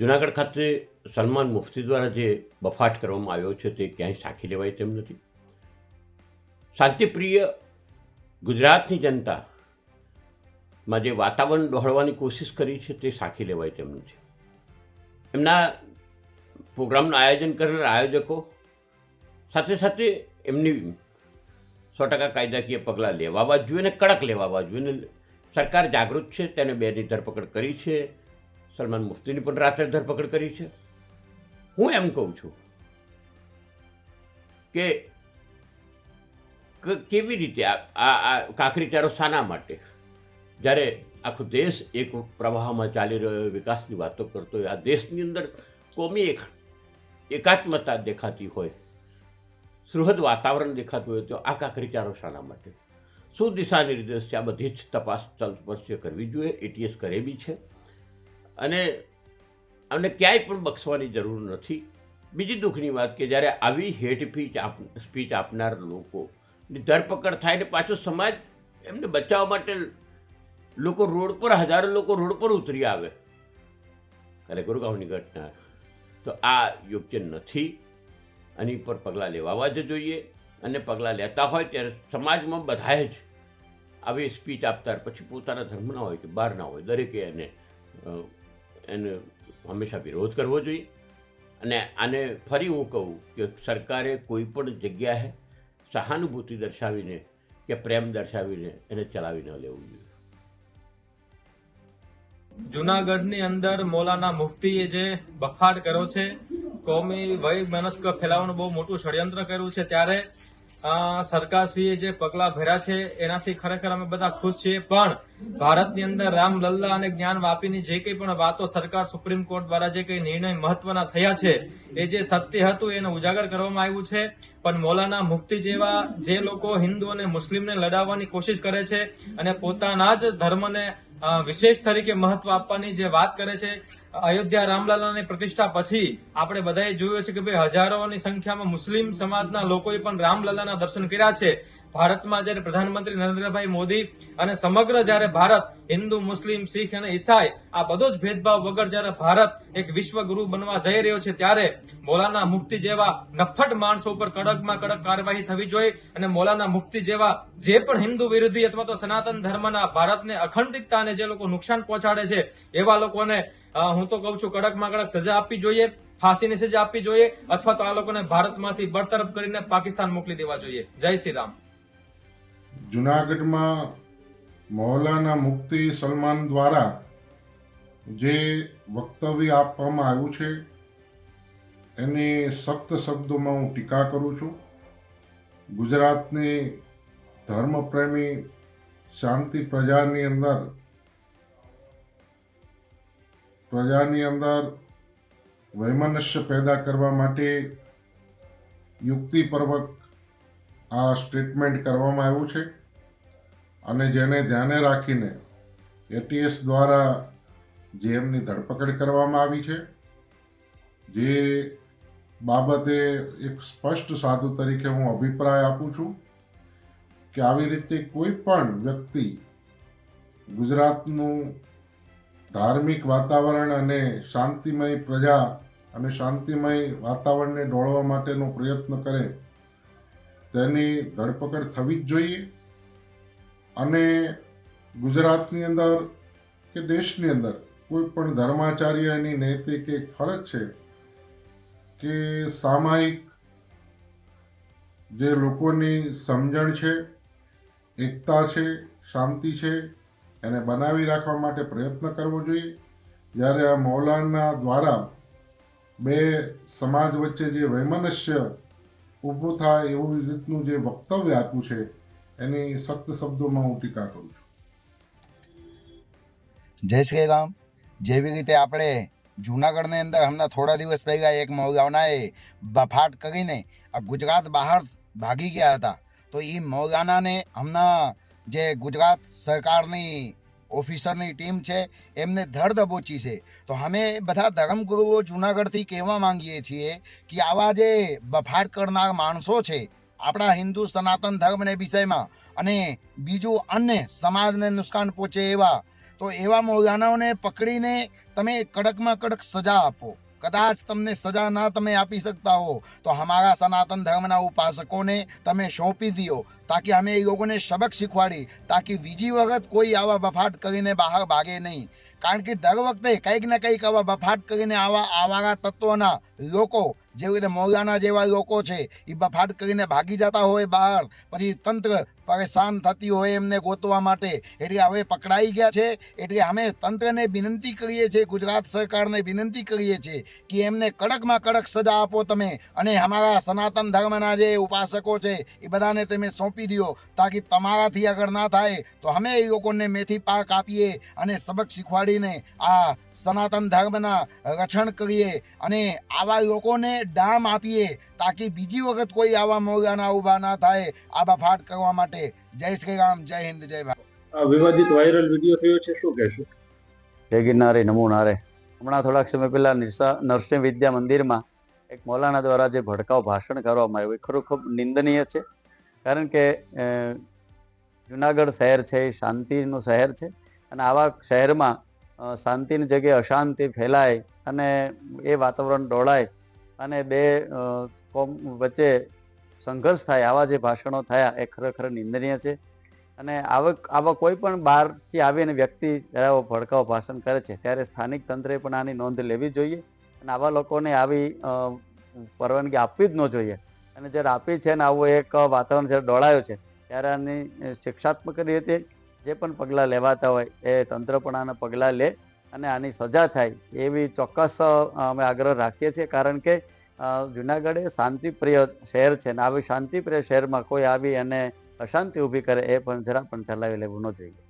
જુનાગઢ ખાતે સલમાન મુફ્તી દ્વારા જે બફાટ કરવામાં આવ્યો છે તે ક્યાંય સાખી લેવાય તેમ નથી. શાંતિપ્રિય ગુજરાતની જનતામાં જે વાતાવરણ ડહોળવાની કોશિશ કરી છે તે સાખી લેવાય તેમ નથી. એમના પ્રોગ્રામનું આયોજન કરનાર આયોજકો સાથે સાથે એમની સો ટકા કાયદાકીય પગલાં લેવાવા જોઈએ અને કડક લેવાવા જોઈએ અને સરકાર જાગૃત છે, તેને બેની ધરપકડ કરી છે સલમાન મુફ્તીની પણ રાત્રે ધરપકડ કરી છે. હું એમ કહું છું કે કેવી રીતે આ કાંકરીચારો શાના માટે? જ્યારે આખો દેશ એક પ્રવાહમાં ચાલી રહ્યો હોય, વિકાસની વાતો કરતો હોય આ દેશની અંદર કોમી એક એકાત્મતા દેખાતી હોય સુહદ વાતાવરણ દેખાતું હોય તો આ કાંકરીચારો શાના માટે? શું દિશા નિર્દેશ છે? આ બધી જ તપાસ તલસ્પર્શ્ય કરવી જોઈએ. એટીએસ કરેલી છે. અને અમને ક્યાંય પણ બક્ષવાની જરૂર નથી. બીજી દુઃખની વાત કે જ્યારે આવી હેટ આપ, સ્પીચ આપનાર લોકોની ધરપકડ થાય ને પાછો સમાજ એમને બચાવવા માટે લોકો રોડ પર, હજારો લોકો રોડ પર ઉતરી આવે. ત્યારે ગુરુગાંવની ઘટના. તો આ યોગ્ય નથી. આની પર પગલાં લેવાવા જ જોઈએ અને પગલાં લેતા હોય ત્યારે સમાજમાં બધાએ જ આવી સ્પીચ આપતા પછી પોતાના ધર્મના હોય કે બહારના હોય, દરેકે એને એને હંમેશા વિરોધ કરવો જોઈએ. અને આને ફરી હું કહું કે સરકારે કોઈ પણ જગ્યાએ સહાનુભૂતિ દર્શાવીને કે પ્રેમ દર્શાવીને એને ચલાવી ન લેવું જોઈએ. જુનાગઢની અંદર મોલાના મુફ્તીએ જે બફાટ કર્યો છે, કોમી વય મનસ્ક ફેલાવવાનું બહુ મોટું ષડયંત્ર કર્યું છે, ત્યારે સરકારશ્રીએ જે પગલાં ભર્યા છે, એનાથી ખરેખર અમે બધા ખુશ છીએ. પણ ભારતની અંદર રામલલ્લા અને જ્ઞાન વાપીની જે કંઈ પણ વાતો સરકાર સુપ્રીમ કોર્ટ દ્વારા જે કંઈ નિર્ણય મહત્વના થયા છે, એ જે સત્ય હતું એને ઉજાગર કરવામાં આવ્યું છે. પણ મૌલાના મુક્તિ જેવા જે લોકો હિન્દુ અને મુસ્લિમને લડાવવાની કોશિશ કરે છે અને પોતાના જ ધર્મને વિશેષ તરીકે મહત્વ આપવાની જે વાત કરે છે, અયોધ્યા રામલાલાની પ્રતિષ્ઠા પછી આપણે બધાએ જોયું છે કે ભાઈ હજારોની સંખ્યામાં મુસ્લિમ સમાજના લોકોએ પણ રામલાલાના દર્શન કર્યા છે. ભારતમાં જ્યારે પ્રધાનમંત્રી નરેન્દ્રભાઈ મોદી અને સમગ્ર જ્યારે ભારત, હિન્દુ, મુસ્લિમ, શીખ અને ઈસાઈ, આ બધો જ ભેદભાવ વગર જ્યારે ભારત એક વિશ્વગુરુ બનવા જઈ રહ્યો છે, ત્યારે મોલાના મુક્તિ જેવા નફટ માણસો ઉપર કડકમાં કડક કાર્યવાહી થવી જોઈએ અને મોલાના મુક્તિ જેવા જે પણ હિન્દુ વિરોધી અથવા તો સનાતન ધર્મના ભારતને અખંડિતતાને જે લોકો નુકસાન પહોંચાડે છે, એવા લોકોને હું તો કહું છું કડકમાં કડક સજા આપવી જોઈએ, ફાંસીની સજા આપવી જોઈએ, અથવા તો આ લોકોને ભારતમાંથી બરતરફ કરીને પાકિસ્તાન મોકલી દેવા જોઈએ. જય શ્રી રામ. જુનાગઢમાં મૌલાના મુફ્તી સલમાન દ્વારા જે વક્તવ્ય આપવામાં આવ્યું છે, એની સખ્ત શબ્દોમાં હું ટીકા કરું છું. ગુજરાતની ધર્મપ્રેમી, શાંતિ પ્રજાની અંદર પ્રજાની અંદર વૈમનસ્ય પેદા કરવા માટે યુક્તિપૂર્વક આ સ્ટેટમેન્ટ કરવામાં આવ્યું છે. અને જેને ધ્યાને રાખીને એટીએસ દ્વારા જે એમની ધરપકડ કરવામાં આવી છે, જે બાબતે એક સ્પષ્ટ સાધુ તરીકે હું અભિપ્રાય આપું છું કે આવી રીતે કોઈ પણ વ્યક્તિ ગુજરાતનું ધાર્મિક વાતાવરણ અને શાંતિમય પ્રજા અને શાંતિમય વાતાવરણને ડોળવા માટેનો પ્રયત્ન કરે તેની ધરપકડ થવી જ જોઈએ. અને ગુજરાતની અંદર કે દેશની અંદર કોઈ પણ ધર્માચાર્ય એની નૈતિક એક ફરજ છે કે સામાયિક જે લોકોની સમજણ છે, એકતા છે, શાંતિ છે, એને બનાવી રાખવા માટે પ્રયત્ન કરવો જોઈએ. જ્યારે આ મૌલાના દ્વારા બે સમાજ વચ્ચે જે વૈમનસ્ય ઊભું થાય એવું રીતનું જે વક્તવ્ય આપ્યું છે, એની સખ્ત શબ્દોમાં હું ટીકા કરું છું. જય શ્રી રામ જેવી રીતે આપણે જુનાગઢની અંદર હમણાં થોડા દિવસ પહેલાં એક મૌલાનાએ બફાટ કરીને આ ગુજરાત બહાર ભાગી ગયા હતા, તો એ મૌલાનાને હમણાં જે ગુજરાત સરકારની ઓફિસરની ટીમ છે, એમને ધર દબોચી છે. તો અમે બધા ધર્મગુરુઓ જુનાગઢથી કહેવા માંગીએ છીએ કે આવા જે બફાટ કરનાર માણસો છે, આપણા હિન્દુ સનાતન ધર્મને વિષયમાં અને બીજું અન્ય સમાજને નુકસાન પહોંચે એવા, તો એવા મૌલાનાઓને પકડીને તમે કડકમાં કડક સજા આપો. કદાચ તમને સજા ના તમે આપી શકતા હો, તો અમારા સનાતન ધર્મના ઉપાસકોને તમે સોંપી દો તાકી અમે એ લોકોને સબક શીખવાડી, તાકી બીજી વખત કોઈ આવા બફાટ કરીને બહાર ભાગે નહીં. કારણ કે દર વખતે કંઈક ને કંઈક આવા બફાટ કરીને આવા, આવારા તત્વોના લોકો જેવી રીતે મૌલાના જેવા લોકો છે એ બફાટ કરીને ભાગી જતા હોય બહાર, પછી તંત્ર પરેશાન થતી હોય એમને ગોતવા માટે. એટલે હવે પકડાઈ ગયા છે, એટલે અમે તંત્રને વિનંતી કરીએ છીએ, ગુજરાત સરકારને વિનંતી કરીએ છીએ કે એમને કડકમાં કડક સજા આપો તમે. અને અમારા સનાતન ધર્મના જે ઉપાસકો છે એ બધાને તમે સોંપી દો તાકી તમારાથી અગર ના થાય, તો અમે એ લોકોને મેથી પાક આપીએ અને સબક શીખવાડીને આ સનાતન ધર્મના રક્ષણ કરીએ. અને આવા લોકોને ડામ આપીએ તાકી બીજી વખત કોઈ આવા મોગાના ઊભા ના થાય. આબા ફાટ કરવા માટે. જય શ્રી રામ જય હિન્દ જય ભારત. વિવાદિત વાયરલ વીડિયો થયો છે શું કહેશો? જય ગિરનારે નમો નારે. હમણાં થોડાક સમય પહેલા નિરસા નરસિંહ વિદ્યા મંદિરમાં એક મૌલાના દ્વારા જે ભડકાઉ ભાષણ કરવામાં આવ્યું એ ખરું ખૂબ નિંદનીય છે. કારણ કે જુનાગઢ શહેર છે એ શાંતિનું શહેર છે અને આવા શહેરમાં શાંતિની જગ્યાએ અશાંતિ ફેલાય અને એ વાતાવરણ ડોળાય અને બે કોમ વચ્ચે સંઘર્ષ થાય, આવા જે ભાષણો થયા, એ ખરેખર નિંદનીય છે. અને આવક આવા કોઈ પણ બહારથી આવીને વ્યક્તિ જ્યારે આવો ભડકાઉ ભાષણ કરે છે, ત્યારે સ્થાનિક તંત્રે પણ આની નોંધ લેવી જોઈએ અને આવા લોકોને આવી પરવાનગી આપવી જ ન જોઈએ. અને જ્યારે આપી છે ને આવું એક વાતાવરણ જ્યારે દોડાયું છે, ત્યારે આની શિક્ષાત્મક રીતે જે પણ પગલાં લેવાતા હોય, એ તંત્ર પણ આના પગલાં લે અને આની સજા થાય, એવી ચોક્કસ અમે આગ્રહ રાખીએ છીએ. કારણ કે જુનાગઢ એ શાંતિપ્રિય શહેર છે ને આવી શાંતિપ્રિય શહેરમાં કોઈ આવી અને અશાંતિ ઊભી કરે એ પણ જરા પણ ચલાવી લેવું ન જોઈએ.